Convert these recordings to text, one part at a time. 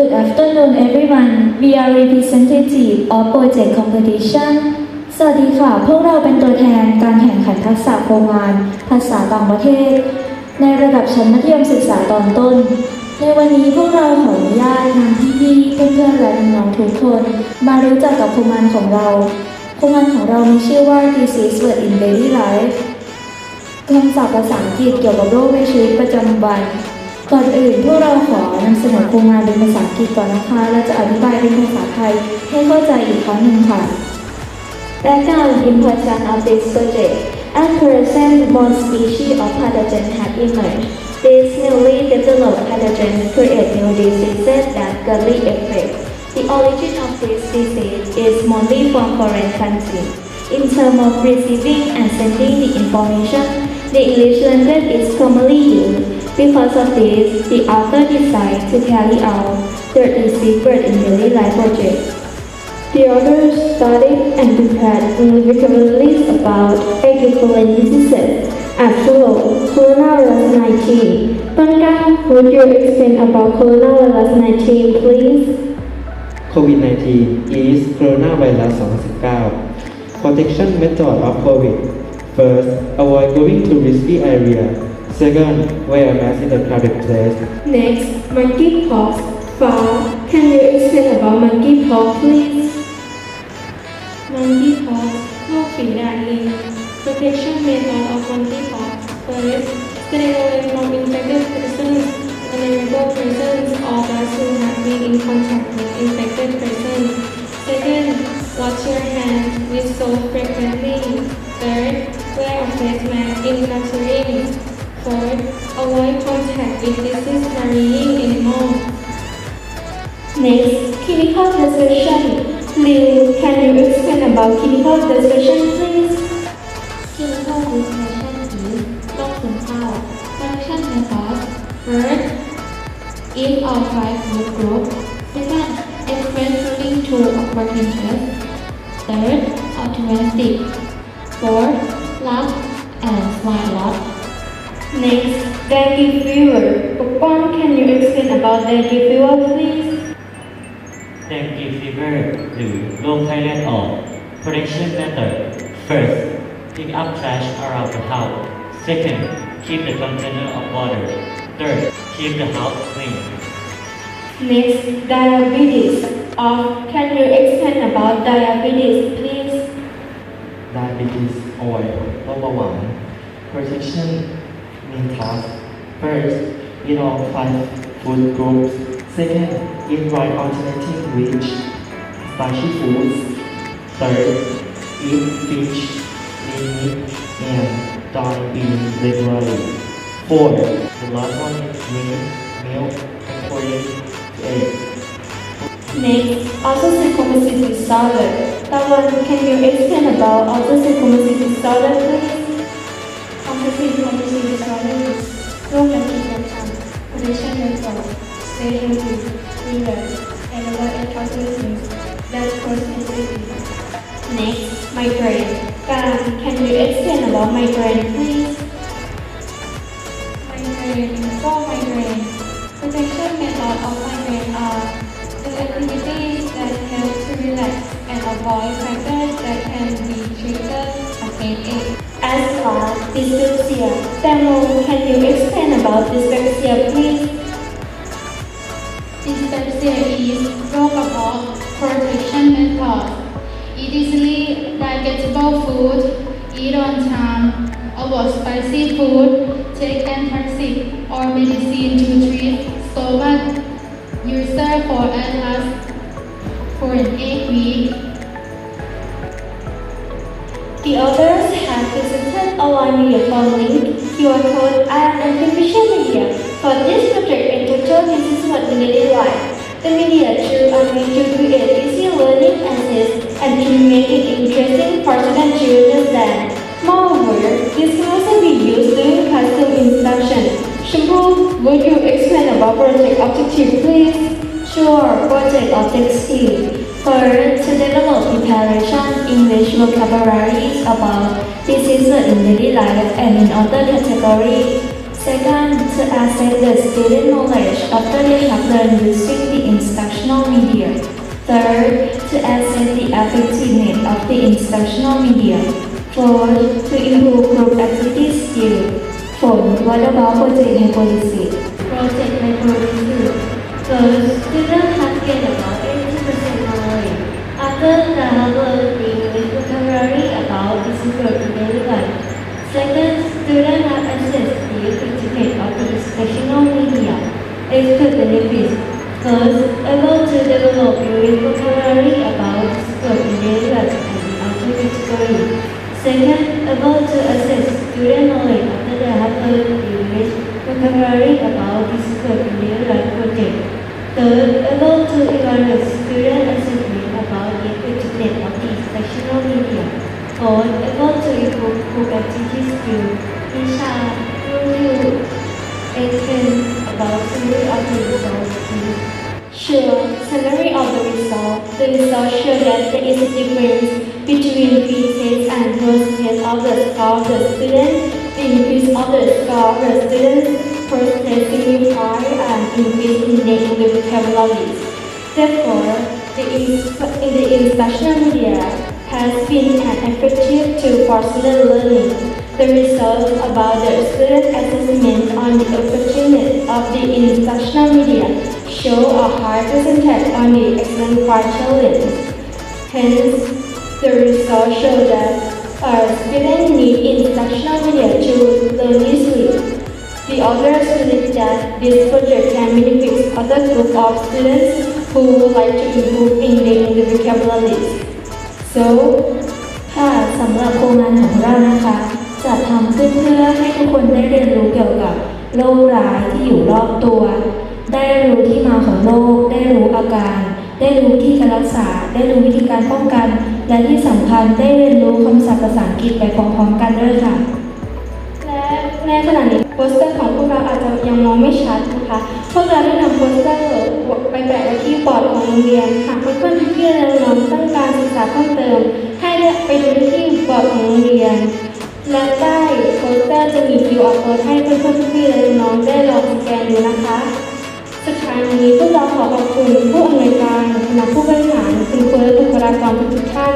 Good afternoon, everyone. We are representative of project competition. สวัสดีค่ะ พวกเราเป็นตัวแทนการแข่งขันทักษะโครงงาน ภาษาต่างประเทศ ในระดับชั้นมัธยมศึกษาตอนต้น ในวันนี้พวกเราขออนุญาตนำพี่ๆเพื่อนๆและน้องๆทุกคน มารู้จักกับโครงงานของเรา โครงงานของเรามีชื่อว่า This is Word in Daily Life คำศัพท์ภาษาอังกฤษเกี่ยวกับโรคในชีวิตประจำวัน ก่อนอื่นพวกเราขอนำเสนอโครงงานเป็นภาษาอังกฤษก่อนนะคะ และจะอธิบายเป็นภาษาไทยให้เข้าใจอีกครั้งหนึ่งค่ะ Background important of this project At present, one species of pathogen have emerged. These newly developed pathogens create new diseases that greatly affect. The origin of this disease is mostly from foreign countries. In terms of receiving and sending the information, the English language is commonly used. Because of this, the author decided to carry out their secret in daily life project. The authors studied and prepared vocabularies about equivalent diseases as follows. Coronavirus 19. Pankaj, would you explain about coronavirus 19, please? COVID-19 is coronavirus 2019 protection method of COVID first avoid going to risky area second wear a mask in the crowded place Next, monkeypox. Fa, can you explain about monkeypox, please? Monkeypox โรคฝีดาดลิง Protection method of monkeypox First, stay away from infected persons, vulnerable persons, or those who have been in contact with infected persons. Second, wash your hands with soap frequently. Third, wear a face mask in gatherings. Third, avoid contact with is carrying animals. Next, clinical desertion. Please, can you explain about clinical desertion, please? Clinical desertion is dog control. Selection method. First, in all five food group. Second, expressing to opportunities. Third, optimistic. Fourth, last Next, dengue fever. Pukpon, can you explain about dengue fever, please? เดงกีฟีเวอร์หรือโรคไข้เลือดออก protection method first pick up trash around the house second keep the container of water third keep the house clean Next, diabetes. Uh, can you explain about diabetes, please? diabetes avoid โรคเบาหวาน protection mean class. first eat all five food groups. Second eat right alternating rich starchy foods. Third eat fish. Meat and dine in regularly. Fourth the last one drink milk and porridge egg Next, autocytosis disorder. Tawan, can you explain about autocytosis disorder, please? Autoimmune Method Stay healthy relax and avoid activities that cause disease Next, migraine. Karan, can you explain about migraine, please? Migraine For migraine Protection method of migraine are do activities that help to relax and avoid factors that can be triggered against it Asthma, dyspepsia. Tamo, can you explain about dyspepsia, please? protocol for patient and health. Eat easily, digestible food, eat on time, avoid spicy food, take antacid or medicine to treat stomach ulcer for at last for an 8 week. The others have visited our media for link, QR code and information media. For this project in total, this is what we did like. The media and we to create easy learning assist and to make it interesting for student to understand. Moreover, this can also be used during classroom instruction. Shimbu, would you explain about project objective, please? Sure, project objective. First, to develop preparation English vocabularies about diseases in daily life and in other categories. Second, to to the student knowledge after they have learned using the instructional media. Third, to assess the effectiveness of the instructional media. Fourth, to improve group activity skill. Fourth, what about project hypothesis? Project hypothesis. First, students have gained about 80% knowledge. After the English vocabulary about this group in daily life. Second, students have access to the effectiveness of the instructional media. Expert benefits. First, able to develop unique vocabulary about outer category. Second, able to assess student knowledge after they have learned English vocabulary about this in project. Third, able to evaluate student assessment about the effectiveness of the instructional media. Fourth, able to improve group activity skill. In short, will you about summary of the results? Sure, summary of the results. The result show that there is a difference between pre-test and post-test of the score of the student. The increase of the score of the students post-test signify an increase in the English vocabularies. Therefore, the, ins- the instructional media has been an effective tool for student learning. The results about the student assessment on the of the instructional media show a high percentage on the excellent quotient. Hence, the results show that our students need instructional media to learn easily. The authors believe that this project can benefit other group of students who would like to improve in their English vocabularies. So ค่ะสำหรับโครงงานของเรานะคะ จะทำขึ้นเพื่อให้ทุกคนได้เรียนรู้เกี่ยวกับ โรคร้ายที่อยู่รอบตัว ได้รู้ที่มาของโรค ได้รู้อาการ ได้รู้วิธีการรักษา ได้รู้วิธีการป้องกัน และที่สำคัญได้เรียนรู้คำศัพท์ภาษาอังกฤษไปพร้อมๆกันด้วยค่ะ และในขณะนี้โปสเตอร์ของพวกเราอาจจะยังมองไม่ชัดนะคะ พวกเราได้นำโปสเตอร์ไปแปะไว้ที่บอร์ดของโรงเรียนหากเพื่อนๆที่เรียนน้องต้องการศึกษาเพิ่มเติม ให้ไปดูที่บอร์ดของโรงเรียน และใต้ อร์จะมี QR code ให้เพื่อนๆที่เรียน้องได้ลองสแกนดูนะคะ สุดท้ายนี้พวกเราขอขอบคุณผู้อำนวยการคณะผู้บริหารคุณครูและบุคลากรทุกท่าน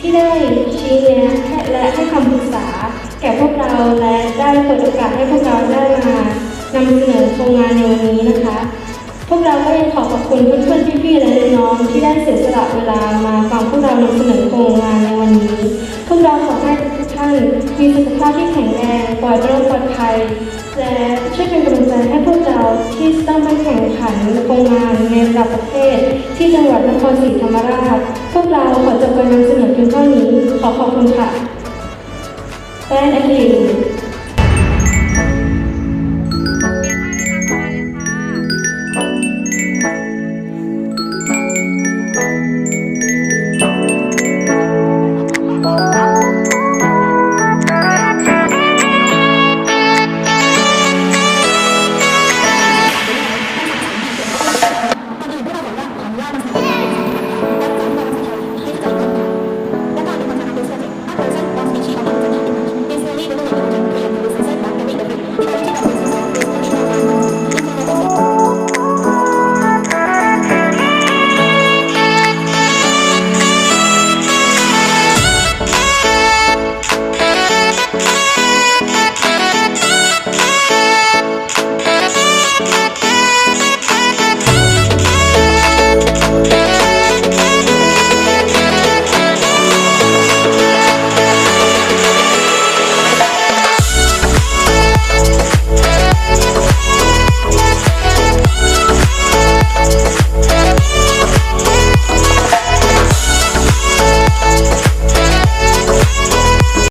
ที่ได้ชี้แนะและให้คำปรึกษา แก่พวกเราและได้เปิดโอกาสให้พวกเราได้มานำเสนอโครงงานในวันนี้นะคะ พวกเราก็ยังขอขอบคุณเพื่อนๆพี่ๆและน้องๆที่ได้เสียสละเวลามาฟังพวกเรานำเสนอโครงงานในวันนี้ พวกเราขอให้ ท่านมีสุขภาพที่แข็งแรงปลอดโรคปลอดภัย และช่วยเป็นกำลังใจให้พวกเราที่ต้องไปแข่งขันโครงงานในระดับประเทศ ที่จังหวัดนครศรีธรรมราช พวกเราขอจบการนำเสนอเพียงเท่านี้ ขอขอบคุณค่ะ Thank you